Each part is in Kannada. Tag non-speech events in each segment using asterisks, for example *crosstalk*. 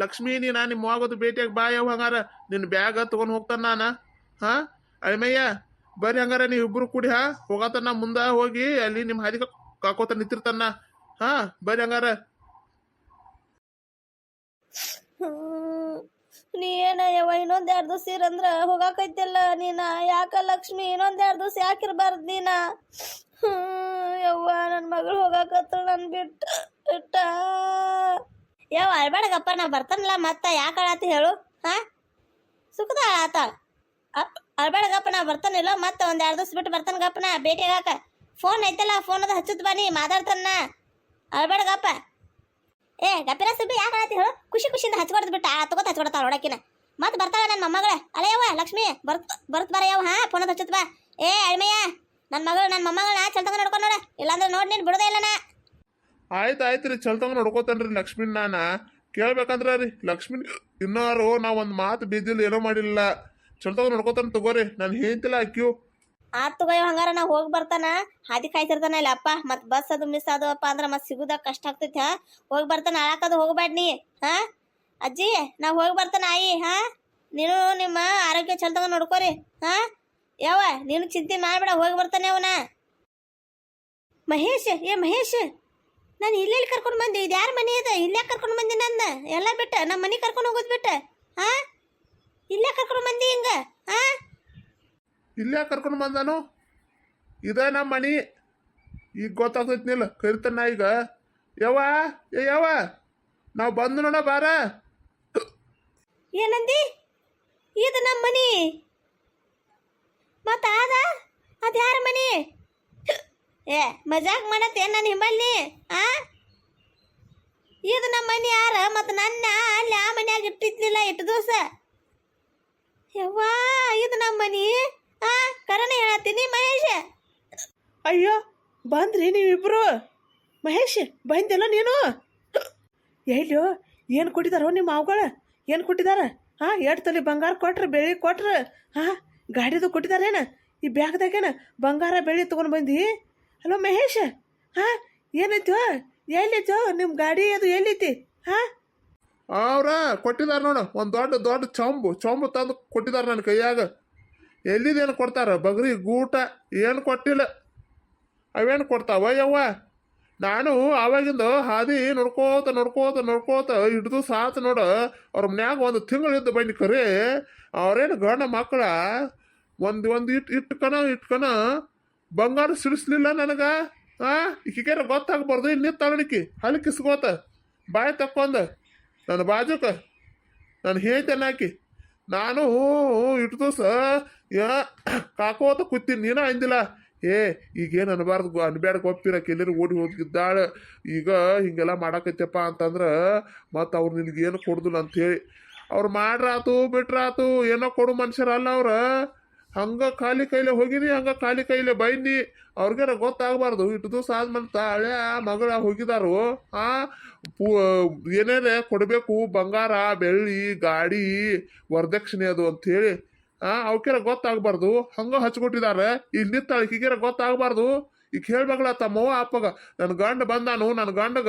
ಲಕ್ಷ್ಮಿ ನೀನ ನಿಮ್ಮ ಹೋಗೋದು ಭೇಟಿಯಾಗಿ ಬಾ ಹಂಗಾರ. ನಿನ್ನ ಬ್ಯಾಗ ತೊಗೊಂಡು ಹೋಗ್ತಾನ ನಾನು. ಹಾ? ಅಳಿಮಯ್ಯ ಬರ್ರಿ ಹಂಗಾರ ನೀವು ಇಬ್ರು ಕೂಡಿ, ಹಾ? ಹೋಗತನ ಮುಂದೆ ಹೋಗಿ ಅಲ್ಲಿ ನಿಮ್ಮ ಹಾದಿ ಕಾಕೋತ ನಿಂತಿರ್ತಾನ ಹಾ? ಬರ್ರಿ ಹಂಗಾರ. ನೀ ಏನ ಯವ್ವ ಇನ್ನೊಂದ್ ಎರಡು ದಿವಸ ಇರಂದ್ರ ಹೋಗಾಕೈತಿಲ್ಲ ನೀನ. ಯಾಕ ಲಕ್ಷ್ಮಿ ಇನ್ನೊಂದ್ ಎರಡು ದಿವಸ ಯಾಕಿರ್ಬಾರ್ದು ನೀನ? ಯವ್ವ ನನ್ನ ಮಗಳು ಹೋಗಾಕತ್ತ ನನ್ ಬಿಟ್ಟ ಬಿಟ್ಟ. ಯವ್ವ ಅಳ್ಬೇಡಗಪ್ಪ ನಾ ಬರ್ತಾನಲ್ಲ, ಮತ್ತ ಯಾಕೆ ಅಳಾತಿ ಹೇಳು. ಹಾ? ಸುಖದ ಆತ. ಅಳ್ಬೇಡಗಪ್ಪ ನಾ ಬರ್ತಾನಿಲ್ಲ, ಮತ್ತೆ ಒಂದ್ ಎರಡು ದಿವಸ ಬಿಟ್ಟು ಬರ್ತಾನ ಗಪ್ಪನ ನಾ ಭೇಟಿ ಆಗಾಕ. ಫೋನ್ ಐತಲ್ಲ ಫೋನ್ ಅದ ಹಚ್ಚುದ್ ಬಾ ನೀ, ಮಾತಾಡ್ತಾನ ಅಳ್ಬೇಡಗಪ್ಪ ಏ, ಗಪ್ಪಿರ ಸುಬ್ಬಿ ಯಾಕೆ ಅಳಾತಿ ಹೇಳು. ಖುಷಿ ಖುಷಿಯಿಂದ ಹಚ್ಕೊಡ್ದು ಬಿಟ್ಟ ತಗೋತ ಹಚ್ಕೊಡ್ತಾಳ ಹೊಡಕಿನ ಮತ್ತೆ ಬರ್ತಾಳ ನನ್ನ ಮೊಮ್ಮಗಳ. ಅಲೆಯವ್ವ ಲಕ್ಷ್ಮಿ ಬರ್ತ ಬರ್ತ್ ಬರ ಯಾವ ಹಾ ಫೋನ್ ಹಚ್ಚತ್ ಬಾ. ಏ, ಅಳ್ಮಯ್ಯ ನನ್ನ ಮಗಳು ನನ್ನ ಮೊಮ್ಮಗಳನ್ನ ಚಲ್ತಂಗ ನೋಡ್ಕೊಂಡು ನೋಡ. ಇಲ್ಲಾಂದ್ರೆ ನೋಡಿ ನೀನು, ಬಿಡೋದೇ ಇಲ್ಲ ನಾ. ಆಯ್ತು ಆಯ್ತು ರೀ ಚಲ್ತಂಗ ನೋಡ್ಕೋತೇನ್ರಿ ಲಕ್ಷ್ಮಿನ ನಾನ. ಕೇಳ್ಬೇಕಂದ್ರ ರೀ ಲಕ್ಷ್ಮಿ ಇನ್ನಾರು ನಾ ಒಂದು ಮಾತು ಬಿದ್ದಿಲ್ಲ ಏನೋ ಮಾಡಿಲ್ಲ. ಚಲ್ತಂಗ ನೋಡ್ಕೋತಾನ ತಗೋರಿ ನಾನು ಹೇಳ್ತಿಲ್ಲ ಅಕ್ಕಿ ಆತ್ ತಗೋಯ್ ಹಂಗಾರ, ನಾ ಹೋಗಿ ಬರ್ತಾನ. ಹಾದಿ ಕಾಯ್ತಿರ್ತಾನ ಇಲ್ಲ ಅಪ್ಪ ಮತ್ ಬಸ್ ಅದು, ಮಿಸ್ ಆದವಪ್ಪ ಅಂದ್ರ ಮತ್ ಸಿಗುದ ಕಷ್ಟ ಆಗ್ತೈತಿ, ಹಾ? ಹೋಗಿ ಬರ್ತಾನ ಅಳಾಕದು ಹೋಗ್ಬೇಡ ನೀ, ಹಾ? ಅಜ್ಜಿ, ನಾ ಹೋಗಿ ಬರ್ತಾನ, ಆಯಿ, ಹಾ? ನೀನು ನಿಮ್ಮ ಆರೋಗ್ಯ ಚಲ್ತಂಗ ನೋಡ್ಕೋರಿ ಹಾ? ಯಾವ ನೀನು ಚಿಂತೆ ಮಾಡ್ಬೇಡ, ಹೋಗಿ ಬರ್ತಾನೆ ಅವನ. ಮಹೇಶ್, ಏ ಮಹೇಶ್! ನಾನು ಇಲ್ಲೆಲ್ಲಿ ಕರ್ಕೊಂಡು ಬಂದೆ. ಇದು ಯಾರ ಮನೆ ಇದೆ? ಇಲ್ಲೇ ಕರ್ಕೊಂಡು ಬಂದೆ ನನ್ನ. ಎಲ್ಲ ಬಿಟ್ಟ ನಮ್ಮ ಮನೆ ಕರ್ಕೊಂಡು ಹೋಗೋದು ಬಿಟ್ಟ. ಹಾ ಇಲ್ಲೇ ಕರ್ಕೊಂಡು ಬಂದಿ ಹಿಂಗ. ಹಾ ಇಲ್ಲೇ ಕರ್ಕೊಂಡು ಬಂದನು? ಇದ ನಮ್ಮ ಮನಿ. ಈಗ ಗೊತ್ತಾಗ್ತೈತಿ ನಿಲ್ಲ ಕರಿತಾನ ಈಗ. ಯವ್ವ ಏ ಯವ್ವ ನಾವು ಬಂದು ನೋಡ ಬಾರ. ಏನಂದಿ ಇದು ನಮ್ಮ ಮನಿ. ಮತ್ತ ಅದ ಅದ ಯಾರ ಮನಿ? ಏ, ಮಜಾಕ್ ಮಾಡತ್ತೆ ನಾನು ಹಿಂಬಲ್ಲಿ, ಆ? ಇದು ನಮ್ಮ ಮನೆ ಯಾರ? ಮತ್ತು ನನ್ನ ಅಲ್ಲಿ ಆ ಮನ್ಯಾಗ ಇಟ್ಟಿದ್ಲಿಲ್ಲ ಇಟ್ಟು ದಿವಸ? ಯವ್ವಾ, ಇದು ನಮ್ಮ ಮನೆ, ಆ? ಕರಣ ಹೇಳತ್ತೀನಿ ಮಹೇಶ? ಅಯ್ಯೋ, ಬಂದ್ರಿ ನೀವಿಬ್ರು. ಮಹೇಶ್, ಬಂದಿಲ್ಲ ನೀನು? ಎಲ್ಲೋ ಏನು ಕೊಟ್ಟಿದಾರೋ ನಿಮ್ಮ ಮಾವುಗಳ? ಏನು ಕೊಟ್ಟಿದಾರ? ಹಾಂ ಎರಡು ತಲೆ ಬಂಗಾರ ಕೊಟ್ರು, ಬೆಳ್ಳಿ ಕೊಟ್ರು ಹಾಂ ಗಾಡಿದು ಕೊಟ್ಟಿದಾರೇನ? ಈ ಬ್ಯಾಗ್ದಾಗೇನ ಬಂಗಾರ, ಬೆಳ್ಳಿ ತೊಗೊಂಡು ಬಂದಿ? ಹಲೋ ಮಹೇಶ, ಹಾಂ ಏನಾಯ್ತು ಎಲ್ಲಿತ್ತು ನಿಮ್ಮ ಗಾಡಿ ಅದು ಎಲ್ಲಿತಿ ಹಾಂ? ಅವ್ರ ಕೊಟ್ಟಿದಾರ ನೋಡು, ಒಂದು ದೊಡ್ಡ ದೊಡ್ಡ ಚೊಂಬು ಚೊಂಬು ತಂದು ಕೊಟ್ಟಿದಾರ ನನ್ನ ಕೈಯಾಗ. ಎಲ್ಲಿದೇನು ಕೊಡ್ತಾರ? ಬಗ್ರಿ, ಗೂಟ, ಏನು ಕೊಟ್ಟಿಲ್ಲ? ಅವೇನು ಕೊಡ್ತಾವ ಯವ್ವ? ನಾನು ಆವಾಗಿಂದ ಹಾದಿ ನೋಡ್ಕೋತ ನೋಡ್ಕೋತ ನೋಡ್ಕೋತ ಹಿಡ್ದು ಸಾತ್ ನೋಡು, ಅವ್ರ ಮನ್ಯಾಗ ಒಂದು ತಿಂಗಳಿದ್ದು ಬಂದು ಕರೆ, ಅವ್ರೇನು ಗಂಡ ಮಕ್ಕಳ, ಒಂದು ಒಂದು ಇಟ್ಟು ಇಟ್ಕನ ಇಟ್ಕನ ಬಂಗಾರ ಸಿಡಿಸ್ಲಿಲ್ಲ ನನಗ? ಆ? ಈಕಿಗಾರ ಗೊತ್ತಾಗಬಾರ್ದು? ಇಲ್ಲಿ ನಿಂತ ತಳಣಿಕಿ ಹಲ್ಲಿ ಕಿಸ್ಕೋತ. ಬಾಯಿ ತಕ್ಕೊಂದ. ನನ್ನ ಬಾಜುಕ ನಾನು ಹೇಳ್ತೇನೆ ಆಕಿ ನಾನು ಇಟ್ಟು ದಿವಸ ಯಾ, ಕಾಕೋತ ಕೂತೀನಿ. ನೀನ ಅಂದಿಲ್ಲ. ಏ, ಈಗೇನು ಅನ್ಬಾರ್ದು ಅನ್ಬ್ಯಾಡ ಗೊಪ್ಪಿರಕ್ಕೆ ಎಲ್ಲರೂ ಓಡಿ ಹೋಗಿದ್ದಾಳೆ. ಈಗ ಹಿಂಗೆಲ್ಲ ಮಾಡಾಕೈತಪ್ಪ ಅಂತಂದ್ರೆ ಮತ್ತು ಅವ್ರು ನಿನಗೇನು ಕೊಡುದಿಲ್ಲ ಅಂಥೇಳಿ ಅವ್ರು ಮಾಡ್ರಾತು, ಬಿಟ್ರಾತು, ಏನೋ ಕೊಡು ಮನುಷ್ಯರಲ್ಲ ಅವ್ರ. ಹಂಗ ಖಾಲಿ ಕೈಲೆ ಹೋಗಿನಿ ಹಂಗ ಖಾಲಿ ಕೈಲೆ ಬೈನಿ ಅವ್ರಿಗಾರ ಗೊತ್ತಾಗಬಾರ್ದು. ಇಟ್ಟು ದಿವಸ ಆದ್ಮೇಲೆ ತಾಳೆ ಮಗಳ ಹೋಗಿದಾರು. ಆ, ಪೂ, ಏನೇನೆ ಕೊಡಬೇಕು? ಬಂಗಾರ, ಬೆಳ್ಳಿ, ಗಾಡಿ, ವರದಕ್ಷಿಣೆ ಅದು ಅಂಥೇಳಿ ಆ ಅವಕ್ಕೆಲ್ಲ ಗೊತ್ತಾಗಬಾರ್ದು. ಹಂಗ ಹಚ್ಕೊಟ್ಟಿದ್ದಾರೆ ಇಲ್ಲಿ ತಳಕಿಗೆರ ಗೊತ್ತಾಗಬಾರ್ದು. ಈಗ ಹೇಳ್ಬೇಕಲ್ಲ ತಮ್ಮವ್ವ ಅಪ್ಪಗ. ನನ್ನ ಗಂಡ ಬಂದಾನು ನನ್ನ ಗಂಡಗ,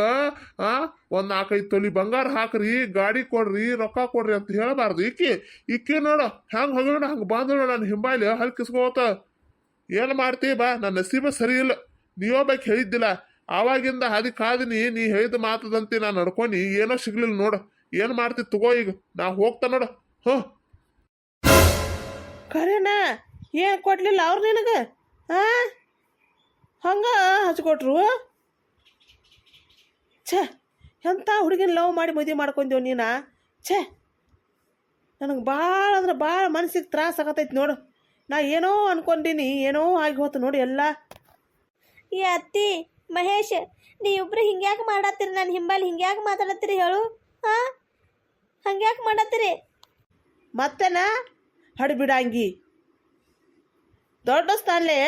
ಆ, ಒಂದು ನಾಲ್ಕೈದು ತೊಲಿ ಬಂಗಾರ ಹಾಕ್ರಿ, ಗಾಡಿ ಕೊಡ್ರಿ, ರೊಕ್ಕ ಕೊಡ್ರಿ ಅಂತ ಹೇಳಬಾರ್ದು. ಈಕಿ ಈಕಿ ನೋಡು, ಹೆಂಗೆ ಹೋಗೋಣ ಹಂಗೆ ಬಂದು ನನ್ನ ಹಿಂಬಾಯ್ಲಿ ಹಲ್ಕಿಸ್ಕೋತ ಏನು ಮಾಡ್ತೀ ಬಾ, ನನ್ನ ನಸೀಬ ಸರಿ ಇಲ್ಲ. ನೀವೊಬ್ಬಕ್ಕೆ ಹೇಳಿದ್ದಿಲ್ಲ. ಆವಾಗಿಂದ ಹಾದಿ ಕಾದಿನಿ, ನೀ ಹೇಳಿದ ಮಾತದಂತೆ ನಾನು ನಡ್ಕೊನಿ ಏನೋ ಸಿಗ್ಲಿಲ್ಲ ನೋಡು. ಏನು ಮಾಡ್ತಿ ತಗೋ ಈಗ, ನಾ ಹೋಗ್ತಾ ನೋಡು. ಹ್ಞೂ ಖರೇನಾ? ಏನು ಕೊಡ್ಲಿಲ್ಲ ಅವ್ರು ನಿನಗೆ? ಹಾಂ ಹಂಗೆ ಹಚ್ಕೊಟ್ರು? ಛೇ ಎಂಥ ಹುಡುಗಿನ ಲವ್ ಮಾಡಿ ಮದುವೆ ಮಾಡ್ಕೊಂದೇವು ನೀನು? ಛೇ ನನಗೆ ಭಾಳ ಅಂದ್ರೆ ಭಾಳ ಮನಸ್ಸಿಗೆ ತ್ರಾಸ ಆಗತೈತಿ ನೋಡು. ನಾ ಏನೋ ಅನ್ಕೊಂಡಿನಿ ಏನೋ ಆಗಿ ಹೋತು ನೋಡಿ ಎಲ್ಲ. ಈ ಅತ್ತಿ ಮಹೇಶ್ ನೀವಿಬ್ರು ಹಿಂಗ್ಯಾಕೆ ಮಾಡತ್ತೀರಿ? ನಾನು ಹಿಂಬಲ್ಲಿ ಹಿಂಗ್ಯಾಕೆ ಮಾತಾಡತ್ತೀರಿ ಹೇಳು? ಹಾ ಹಂಗ್ಯಾಕೆ ಮಾಡತ್ತೀರಿ? ಮತ್ತೆನಾ? ಹಡಿಬಿಡಂಗಿ. ದೊಡ್ಡ ಸ್ಥಾನಲೆ?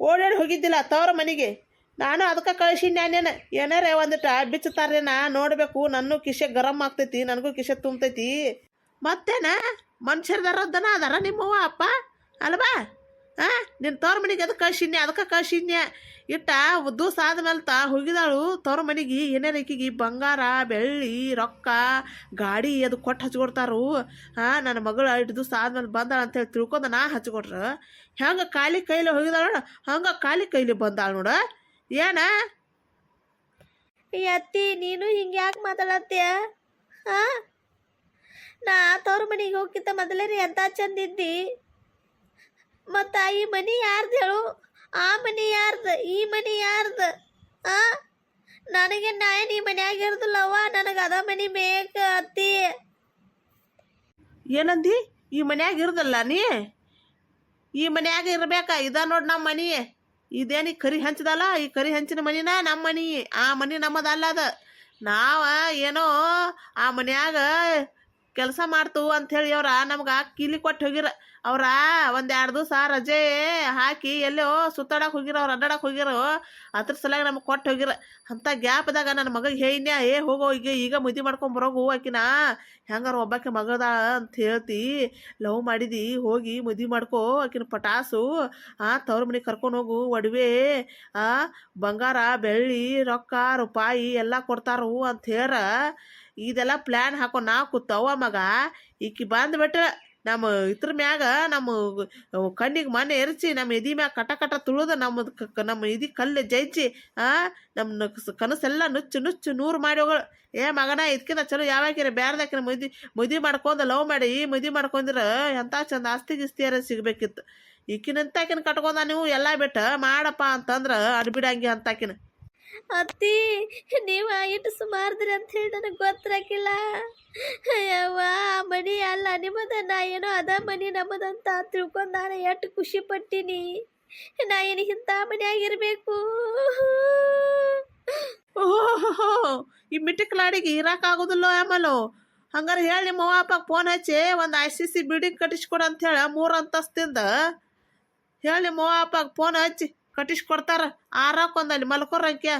ಓಡಾಡಿ ಹೋಗಿದ್ದಿಲ್ಲ, ತವ್ರ ಮನೆಗೆ. ನಾನು ಅದಕ್ಕೆ ಕಳಿಸಿನಿ ನಾನೇನ ಏನಾರ ಒಂದಿಟ ನಾ ನೋಡಬೇಕು, ನನ್ನ ಕಿಶೆ ಗರಂ ಆಗ್ತೈತಿ, ನನಗೂ ಕಿಶೆ ತುಂಬತೈತಿ. ಮತ್ತೇನ? ಮನುಷ್ಯರದಾರದ್ದನ ಅದಾರ ನಿಮ್ಮವ್ವ, ಅಪ್ಪ? ಅಲ್ವಾ? ಆ ನಿನ್ನ ತವ್ರ ಮನೆಗೆ ಅದಕ್ಕೆ ಕಳ್ಸಿನ್ಯ ಅದಕ್ಕೆ ಕಳ್ಸಿನ್ಯ ಇಟ್ಟ ದಿವಸ ಆದ್ಮೇಲೆ ತಾ ಹೋಗಿದಾಳು ತವ್ರ ಮನೆಗೆ ಏನೇನು ಈಕಿಗೆ ಬಂಗಾರ, ಬೆಳ್ಳಿ, ರೊಕ್ಕ, ಗಾಡಿ ಅದು ಕೊಟ್ಟು ಹಚ್ಕೊಡ್ತಾರು. ಹಾಂ ನನ್ನ ಮಗಳು ಇಟ್ಟು ದಿವಸ ಆದ್ಮೇಲೆ ಬಂದಾಳ ಅಂತೇಳಿ ತಿಳ್ಕೊಂಡು ನಾ ಹಚ್ಕೊಟ್ರ. ಹೆಂಗೆ ಖಾಲಿ ಕೈಲಿ ಹೋಗಿದಾಳು ನೋಡು. ಹಂಗೆ ಖಾಲಿ ಕೈಲಿ ಬಂದಾಳು ನೋಡು. ಏನ? ಅತ್ತಿ ನೀನು ಹಿಂಗೆ ಯಾಕೆ ಮಾತಾಡತ್ತೀಯ? ಹಾ ನಾ ತವ್ರ ಮನೆಗೆ ಹೋಗಿದ್ದ ಮೊದಲೇ ರೀ ಎಂತ ಚಂದ ಇದ್ದಿ? ಮತ್ತು ಈ ಮನಿ ಯಾರ್ದ ಹೇಳು? ಆ ಮನಿ ಯಾರ್ದು? ಈ ಮನಿ ಯಾರ್ದು? ಆ? ನನಗೆ ನಾಯನ್ ಈ ಮನ್ಯಾಗ ಇರ್ದಿಲ್ಲವ್ವ. ನನಗೆ ಅದ ಮನಿ ಬೇಕ ಅತ್ತಿ. ಏನಂದಿ? ಈ ಮನ್ಯಾಗ ಇರ್ದಲ್ಲ ನೀ? ಈ ಮನ್ಯಾಗ ಇರ್ಬೇಕ. ಇದ ನೋಡ್ ನಮ್ಮ ಮನಿ. ಇದೇನಿ ಕರಿ ಹಂಚದಲ್ಲ? ಈ ಕರಿ ಹಂಚಿನ ಮನಿನ ನಮ್ಮ ಮನಿ. ಆ ಮನಿ ನಮ್ಮದಲ್ಲ ಅದ. ನಾವ ಏನೋ ಆ ಮನ್ಯಾಗ ಕೆಲಸ ಮಾಡ್ತು ಅಂಥೇಳಿ ಅವ್ರ ನಮ್ಗೆ ಕೀಲಿ ಕೊಟ್ಟು ಹೋಗಿರ, ಅವ್ರ ಒಂದು ಎರಡು ದಿವಸ ರಜೆ ಹಾಕಿ ಎಲ್ಲೋ ಸುತ್ತಾಡಕ್ಕೆ ಹೋಗಿರ, ಅವ್ರು ಅಡ್ಡಾಡಕ್ಕೆ ಹೋಗಿರೋ ಅದ್ರ ಸಲುವಾಗಿ ನಮ್ಗೆ ಕೊಟ್ಟು ಹೋಗಿರ. ಅಂಥ ಗ್ಯಾಪ್ದಾಗ ನನ್ನ ಮಗಗೆ ಹೇಯ್ನ ಏ ಹೋಗೋ ಈಗ ಈಗ ಮದುವೆ ಮಾಡ್ಕೊಂಡ್ ಬರೋಗು ಆಕಿನ. ಹೆಂಗಾರ ಒಬ್ಬಾಕೆ ಮಗದ ಅಂತ ಹೇಳ್ತಿ, ಲವ್ ಮಾಡಿದಿ, ಹೋಗಿ ಮದುವೆ ಮಾಡ್ಕೋ, ಆಕಿನ ಪಟಾಸು, ಆ ತವ್ರ ಮನೆಗೆ ಕರ್ಕೊಂಡು ಹೋಗು, ಒಡವೆ, ಆ ಬಂಗಾರ, ಬೆಳ್ಳಿ, ರೊಕ್ಕ, ರೂಪಾಯಿ ಎಲ್ಲ ಕೊಡ್ತಾರು ಅಂತ ಹೇಳ ಇದೆಲ್ಲ ಪ್ಲ್ಯಾನ್ ಹಾಕೋ ನಾ ಕೂತವ ಮಗ. ಈಕಿ ಬಂದ್ಬಿಟ್ರೆ ನಮ್ಮ ಇದ್ರ ಮ್ಯಾಗ ನಮ್ಮ ಕಣ್ಣಿಗೆ ಮನೆ ಎರಚಿ, ನಮ್ಮ ಎದಿ ಮ್ಯಾಗ ಕಟ ಕಟ ತುಳಿದು ನಮ್ಮ ನಮ್ಮ ಎದಿ ಕಲ್ಲು ಜೈಚಿ ಆ ನಮ್ಮ ಕನಸೆಲ್ಲ ನುಚ್ಚು ನುಚ್ಚು ನೂರು ಮಾಡಿ ಹೋಗಳು ಏ ಮಗನ ಇದಕ್ಕಿಂತ ಚಲೋ ಯಾವಾಗಿರ ಬ್ಯಾರ್ದಾಕಿನ ಮದಿ ಮದಿ ಮಾಡ್ಕೊಂಡ್ ಲವ್ ಮಾಡಿ, ಈ ಮದಿ ಮಾಡ್ಕೊಂದ್ರ ಎಂಥ ಚಂದ ಆಸ್ತಿ ಗಿಸ್ತಿಯಾರ ಸಿಗ್ಬೇಕಿತ್ತು. ಈಕಿನಂತಾಕಿನ ಕಟ್ಕೊಂಡ ನೀವು ಎಲ್ಲ ಬಿಟ್ಟ ಮಾಡಪ್ಪ ಅಂತಂದ್ರ ಅಡ್ಬಿಡಂಗಿ ಅಂತಾಕಿನ. ಅತ್ತಿ, ನೀವು ಇಟ್ಟು ಸುಮಾರ್ದ್ರಿ ಅಂತ ಹೇಳಿ ನನಗೆ ಗೊತ್ತಿರಕಿಲ್ಲ ಯವ್ವ, ಆ ಮನಿ ಅಲ್ಲ, ನಿಮ್ಮದ ನಾ ಏನೋ ಅದ ಮನಿ ನಮ್ಮದಂತ ತಿಳ್ಕೊಂಡು ನಾನು ಎಷ್ಟು ಖುಷಿ ಪಟ್ಟಿನಿ. ನಾ ಏನು ಇಂಥ ಮನ್ಯಾಗಿರ್ಬೇಕು ಓಹೋ ಈ ಮಿಟ್ಟಿಕ್ಲಾಡಿಗೆ ಇರಾಕಾಗೋದಿಲ್ಲ ಆಮೇಲೆ? ಹಂಗಾರೆ ಹೇಳಿ ನಿಮ್ಮ ಅವ್ವ ಅಪ್ಪಗೆ ಫೋನ್ ಹಚ್ಚಿ ಒಂದು ಐ ಸಿ ಸಿ ಬಿಲ್ಡಿಂಗ್ ಕಟ್ಟಿಸ್ಕೊಡು ಅಂತ ಹೇಳಿ ಮೂರು ಅಂತಸ್ತಿಂದ. ಹೇಳಿ ನಿಮ್ಮ ಅವ್ವ ಅಪ್ಪಗೆ ಫೋನ್ ಹಚ್ಚಿ. ಕಟ್ಟಿಸ್ಕೊಡ್ತಾರ. ಆರಾಕೊಂದು ಅಲ್ಲಿ ಮಲ್ಕೋರಂಕ್ಯ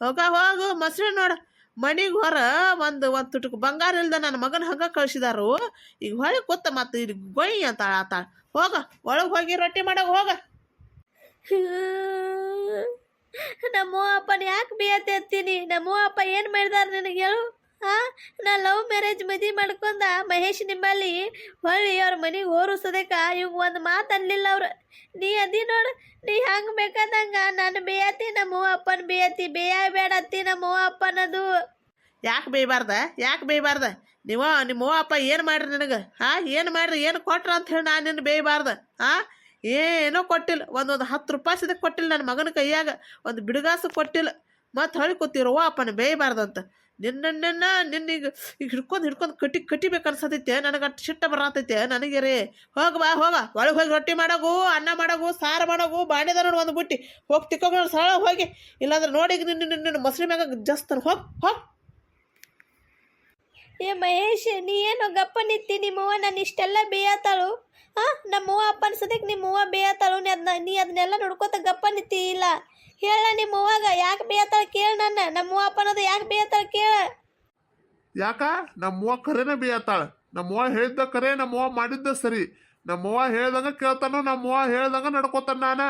ಹೋಗ, ಹೋಗು, ಮೊಸರು ನೋಡು. ಮನೆಗೆ ಹೊರ ಒಂದು ಒಂದು ತುಟುಕು ಬಂಗಾರ ಇಲ್ದ ನನ್ನ ಮಗನ ಹಂಗ ಕಳ್ಸಿದಾರು. ಈಗ ಹೊಳಿ ಕೂತ ಮತ್ತೆ ಇಲ್ಲಿ ಗೊಯ್ ಅಂತ ಆತಾಳ. ಹೋಗ, ಒಳಗೆ ಹೋಗಿ ರೊಟ್ಟಿ ಮಾಡಕ್ಕೆ ಹೋಗ. ನಮ್ಮ ಅಪ್ಪನ ಯಾಕೆ ಬೇತೆ ಎತ್ತೀನಿ? ನಮ್ಮ ಅಪ್ಪ ಏನು ಮಾಡಿದಾರ ನಿನಗೆ ಹೇಳು? ನಾ ಲವ್ ಮ್ಯಾರೇಜ್ ಮದಿ ಮಾಡ್ಕೊಂಡ ಮಹೇಶ್ ನಿಮ್ಮಲ್ಲಿ ಹೊಳ್ಳಿ ಅವ್ರ ಮನೆಗೆ ಓರಿಸೋದಕ್ಕ ಇವ್ ಒಂದು ಮಾತು ಅನ್ಲಿಲ್ಲ ಅವ್ರು. ನೀ ಅದಿ ನೋಡು, ನೀ ಹಂಗೆ ಬೇಕಾದಂಗ ನಾನು ಬೇಯತಿ ನಮ್ಮ ಅಪ್ಪನ ಬೇಯತಿ ಬೇಯ ಬೇಡತ್ತಿ ನಮ್ಮ ಅಪ್ಪನದು ಯಾಕೆ ಬೇಯಬಾರ್ದ ಯಾಕೆ ಬೇಯಬಾರ್ದ? ನೀವು ನಿಮ್ಮ ಅಪ್ಪ ಏನು ಮಾಡ್ರಿ ನಿನಗೆ? ಹಾಂ, ಏನು ಮಾಡ್ರಿ, ಏನು ಕೊಟ್ರ ಅಂತ ಹೇಳಿ ನಾನು ನಿನ್ನ ಬೇಯಬಾರ್ದ. ಹಾಂ, ಏನೋ ಕೊಟ್ಟಿಲ್ಲ, ಒಂದೊಂದು ಹತ್ತು ರೂಪಾಯಿ ಸಿದಕ್ಕೆ ಕೊಟ್ಟಿಲ್ಲ ನನ್ನ ಮಗನ ಕೈಯಾಗ, ಒಂದು ಬಿಡುಗಾಸು ಕೊಟ್ಟಿಲ್ಲ. ಮತ್ತು ಹೊಳಿ ಕೂತಿರೋ ಅಪ್ಪನ ಬೇಯಬಾರ್ದಂತ. ನಿನ್ನ ಈಗ ಈಗ ಹಿಡ್ಕೊಂಡು ಹಿಡ್ಕೊಂಡು ಕಟ್ಟಿ ಕಟ್ಟಿಬೇಕು ಅನ್ಸತೈತೆ ನನಗೆ ಅಷ್ಟು ಶಿಟ್ಟ ಬರತೈತೆ ನನಗೆ ರೀ. ಹೋಗ ಬಾ, ಹೋಗ ಒಳಗೆ ಹೋಗಿ ರೊಟ್ಟಿ ಮಾಡೋಗು, ಅನ್ನ ಮಾಡೋಗು, ಸಾರು ಮಾಡೋಗು ಬಾಣಿದ ನೋಡಿ ಒಂದು ಬುಟ್ಟಿ. ಹೋಗಿ ತಿಕ್ಕೊಂಡು ಸರಳ ಹೋಗಿ. ಇಲ್ಲಾಂದ್ರೆ ನೋಡಿ ನಿನ್ನ ನಿನ್ನ ಮೊಸರು ಮ್ಯಾಗ ಜಸ್ತಾನೆ ಹೋಗಿ ಹೋಗಿ. ಏ ಮಹೇಶ್, ನೀ ಏನು ಗಪ್ಪ ನಿತ್ತಿ ನಿಮ್ಮವ್ವ ನಾನು ಇಷ್ಟೆಲ್ಲ ಬೇಯತ್ತಾಳು ಹಾಂ ನಮ್ಮವ್ವ ಅಪ್ಪ ಅನ್ಸದಕ್ಕೆ ನಿಮ್ಮವ್ವ ಬೇಯತ್ತಾಳು ನೀ ಅದನ್ನ ನೀ ಅದನ್ನೆಲ್ಲ ನೋಡ್ಕೋತ ಗಪ್ಪ ನಿತ್ತಿ ಇಲ್ಲ. ಹೇಳ ನಿಮ್ಮವ್ವಾಗ ಯಾಕೆ ಬೇತಾಳ ಕೇಳ ನನ್ನ. ನಮ್ಮವ್ವ ಅಪ್ಪನದು ಯಾಕೆ ಬೇತಾಳ ಕೇಳ. ಯಾಕ? ನಮ್ಮವ್ವ ಕರೆನೇ ಬೇಯತ್ತಾಳ. ನಮ್ಮವ್ವ ಹೇಳಿದ್ದ ಕರೆ ನಮ್ಮವ್ವ ಮಾಡಿದ್ದ ಸರಿ. ನಮ್ಮವ್ವ ಹೇಳ್ದಂಗ ಕೇಳ್ತಾನೋ ನಮ್ಮವ್ವ ಹೇಳ್ದಂಗ ನಡ್ಕೋತಾನ ನಾನ.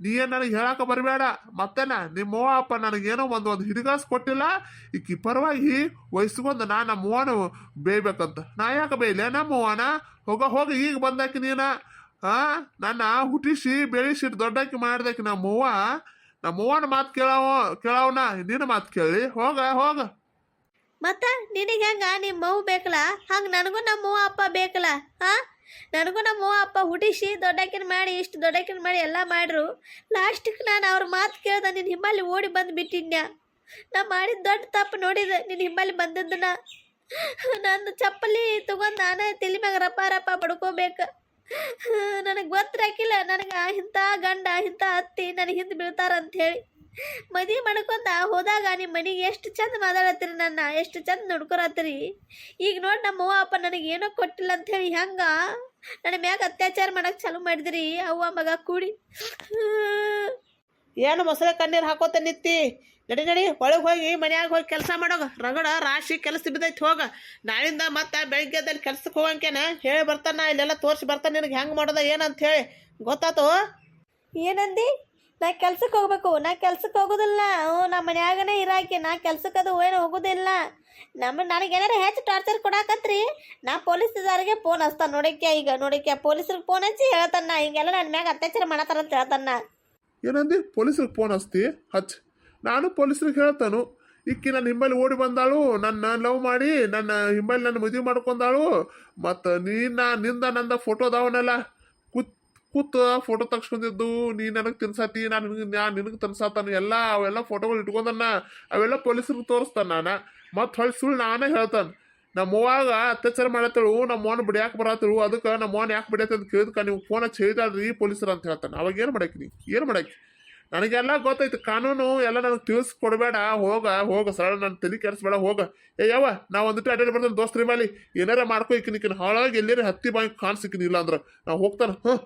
ನೀ ಏನ್ ನನಗೆ ಹೇಳಾಕ ಬರಬೇಡ ಮತ್ತೆನ? ನಿಮ್ಮವ್ವ ಅಪ್ಪ ನನಗೇನೋ ಒಂದು ಒಂದು ಹಿಡಿಗಾಸ್ ಕೊಟ್ಟಿಲ್ಲ. ಈಕಿ ಪರವಾಗಿ ವಯಸ್ಸಿಗೊಂದು ನಾ ನಮ್ಮವ್ವನ ಬೇಯ್ಬೇಕಂತ. ನಾ ಯಾಕೆ ಬೇಯ್ಲೆ? ನಮ್ಮವ್ವನ ಹೋಗ ಹೋಗ, ಈಗ ಬಂದಾಕಿ ನೀನ. ಆ? ನನ್ನ ಹುಟ್ಟಿಸಿ, ಬೆಳೆಸಿ, ದೊಡ್ಡಾಕಿ ಮಾಡ್ದಾಕಿ ನಮ್ಮವ್ವ ನಮ್ಮವ್ವನ ಮಾತು ಕೇಳವ ಕೇಳವನ ನಿನ್ನ ಮಾತು ಕೇಳಿ ಹೋಗ ಹೋಗ ಮತ್ತ ನಿನಗೆ ಹೆಂಗ ನಿಮ್ಮ ಮಗು ಬೇಕಲ್ಲ ಹಂಗೆ ನನಗೂ ನಮ್ಮವ್ವ ಅಪ್ಪ ಬೇಕಲ್ಲ ಹಾ ನನಗೂ ನಮ್ಮವ್ವ ಅಪ್ಪ ಹುಟ್ಟಿಸಿ ದೊಡ್ಡಕಿನ ಮಾಡಿ, ಇಷ್ಟು ದೊಡ್ಡಕಿನ ಮಾಡಿ ಎಲ್ಲ ಮಾಡ್ರು. ಲಾಸ್ಟಿಗೆ ನಾನು ಅವ್ರ ಮಾತು ಕೇಳ್ದೆ ನಿನ್ನ ಹಿಮ್ಮಲ್ಲಿ ಓಡಿ ಬಂದು ಬಿಟ್ಟಿದ್ನ್ಯಾ ನಾ ಮಾಡಿದ ದೊಡ್ಡ ತಪ್ಪು ನೋಡಿದೆ ನಿನ್ನ ಹಿಮ್ಮಲ್ಲಿ ಬಂದದ್ದನ್ನ ನಂದು ಚಪ್ಪಲಿ ತಗೊಂಡು ನಾನೇ ತಲೆ ಮ್ಯಾಗ ರಪ್ಪ ರಪ್ಪ ಬಡ್ಕೋಬೇಕು *laughs* ನನಗೆ ಗೊತ್ತಿರಾಕಿಲ್ಲ ನನಗೆ ಇಂಥ ಗಂಡ, ಇಂಥ ಅತ್ತಿ ನನಗೆ ಹಿಂದೆ ಬೀಳ್ತಾರ ಅಂತ ಹೇಳಿ ಮದಿ ಮಾಡ್ಕೊಂತ ಹೋದಾಗ ನಿಮ್ಮ ಮನೆಗೆ ಎಷ್ಟು ಚಂದ ಮಾತಾಡತ್ತೀರಿ ನನ್ನ, ಎಷ್ಟು ಚಂದ ನೋಡ್ಕೊರತ್ತೀರಿ? ಈಗ ನೋಡಿ ನಮ್ಮ ಅವ್ವ ಅಪ್ಪ ನನಗೆ ಏನೋ ಕೊಟ್ಟಿಲ್ಲ ಅಂತ ಹೇಳಿ ಹೆಂಗ? ನನ್ನ ಮ್ಯಾಗ ಅತ್ಯಾಚಾರ ಮಾಡಕ್ ಚಾಲು ಮಾಡಿದ್ರಿ, ಅವ್ವ ಮಗ ಕೂಡಿ. ಏನು ಮೊಸಳೆ ಕಣ್ಣೀರು ಹಾಕೋತ ನಿತ್ತಿ? ನಡಿ ನಡಿ ಒಳಗೆ ಹೋಗಿ ಮನ್ಯಾಗ ಹೋಗಿ ಕೆಲಸ ಮಾಡೋಗ. ರಗಡ ರಾಶಿ ಕೆಲಸ ಬಿದ್ದೈತಿ ಹೋಗ. ನಾಳಿಂದ ಮತ್ತೆ ಬೆಳಗ್ಗೆದಲ್ಲಿ ಕೆಲ್ಸಕ್ಕೆ ಹೋಗಂಕೇನ? ಹೇಳಿ ಬರ್ತಾನ ಇಲ್ಲೆಲ್ಲ ತೋರಿಸಿ ಬರ್ತಾನೆ ನಿನಗೆ ಹೆಂಗೆ ಮಾಡೋದ ಏನಂತ ಹೇಳಿ. ಗೊತ್ತಾತು? ಏನಂದಿ? ನಾ ಕೆಲ್ಸಕ್ಕೆ ಹೋಗ್ಬೇಕು. ನಾ ಕೆಲ್ಸಕ್ಕೆ ಹೋಗೋದಿಲ್ಲ. ಹ್ಞೂ ನಮ್ಮ ಮನ್ಯಾಗನೇ ಇರಾಕಿ. ನಾ ಕೆಲ್ಸಕ್ಕೆ ಅದು ಏನು ಹೋಗೋದಿಲ್ಲ. ನಮ್ಮ ನನಗೆ ಏನಾರ ಹೆಚ್ಚು ಟಾರ್ಚರ್ ಕೊಡಾಕತ್ರಿ. ನಾ ಪೊಲೀಸ್ದಾರಿಗೆ ಫೋನ್ ಹಚ್ತಾನೆ. ನೋಡಿಕ್ಯ ಈಗ ನೋಡಿಕ್ಯ ಪೊಲೀಸ್ರಿಗೆ ಫೋನ್ ಹಚ್ಚಿ ಹೇಳ್ತಾನ ಹಿಂಗೆಲ್ಲ ನನ್ನ ಮ್ಯಾಗ ಅತ್ಯಾಚಾರ ಮಾಡತ್ತಾರಂತ ಹೇಳ್ತಾನ ಏನಂದಿ? ಪೊಲೀಸ್ರಿಗೆ ಫೋನ್ ಹಚ್ತಿ? ಹಚ್. ನಾನು ಪೊಲೀಸರಿಗೆ ಹೇಳ್ತಾನು, ಇಕ್ಕಿ ನನ್ನ ಹಿಂಬಲ್ಲಿ ಓಡಿ ಬಂದಾಳು, ನನ್ನ ಲವ್ ಮಾಡಿ ನನ್ನ ಹಿಂಬಲ್ಲಿ ನನ್ನ ಮದುವೆ ಮಾಡ್ಕೊಂಡಾಳು, ಮತ್ತು ನೀನು ನಿಂದ ನಂದ ಫೋಟೋ ಅದಾವನಲ್ಲ, ಕೂತ್ ಕೂತ ಫೋಟೋ ತಗ್ಸ್ಕೊಂಡಿದ್ದು ನೀ ನನಗೆ ತಿನ್ಸಾತಿ, ನಾನು ನಿನಗೆ ನಾ ನಿನಗೆ ತಿನ್ಸಾತಾನು, ಎಲ್ಲ ಅವೆಲ್ಲ ಫೋಟೋಗಳು ಇಟ್ಕೊಂಡನ್ನ, ಅವೆಲ್ಲ ಪೊಲೀಸರಿಗೆ ತೋರಿಸ್ತಾನೆ ನಾನು, ಮತ್ತು ಹೊಳ್ಳಿ ಸುಳ್ಳು ನಾನೇ ಹೇಳ್ತಾನೆ. ನಮ್ಮವಾಗ ಅತ್ಯಾಚಾರ ಮಾಡತ್ತಳು ನಮ್ಮ ಮೋನ್ ಬಿಡ್ಯಾಕೆ ಬರತ್ತಳು, ಅದಕ್ಕೆ ನಮ್ಮ ಮೋನ್ ಯಾಕೆ ಬಿಡತ್ತೆ ಅಂತ ಕೇಳಿದ್ಕ ನೀವು ಫೋನ್ ಹಚ್ಚಿ ಪೊಲೀಸರು ಅಂತ ಹೇಳ್ತಾನೆ. ಅವಾಗ ಏನು ಮಾಡಕ್ಕೆ ನೀ? ಏನು ಮಾಡಾಕಿ? ನನಗೆಲ್ಲ ಗೊತ್ತೈತೆ ಕಾನೂನು ಎಲ್ಲ ನನಗೆ ತಿಳಿಸ್ಕೊಡ್ಬೇಡ, ಹೋಗ ಹೋಗ, ಸರಳ ನನ್ನ ತಲೆ ಕೆಡಿಸ್ಬೇಡ, ಹೋಗ. ಏ ಯಾವ ನಾ ಒಂದಿಟ್ಟು ಅಡ್ಡಾಡಿ ಬರ್ತೇನೆ ದೋಸ್ತ್ರಿ ಮಾಲಿ ಏನಾರ ಮಾಡ್ಕೊ ಇಕ್ಕಿನ ಹಾಳಾಗಿ ಎಲ್ಲೇರಿ ಹತ್ತಿ ಬಾಯಿ ಕಾಣಿಸಿಕ್ಕಿನಿ ಇಲ್ಲ ಅಂದ್ರೆ. ನಾವು ಹೋಗ್ತಾನೆ ಹಾಂ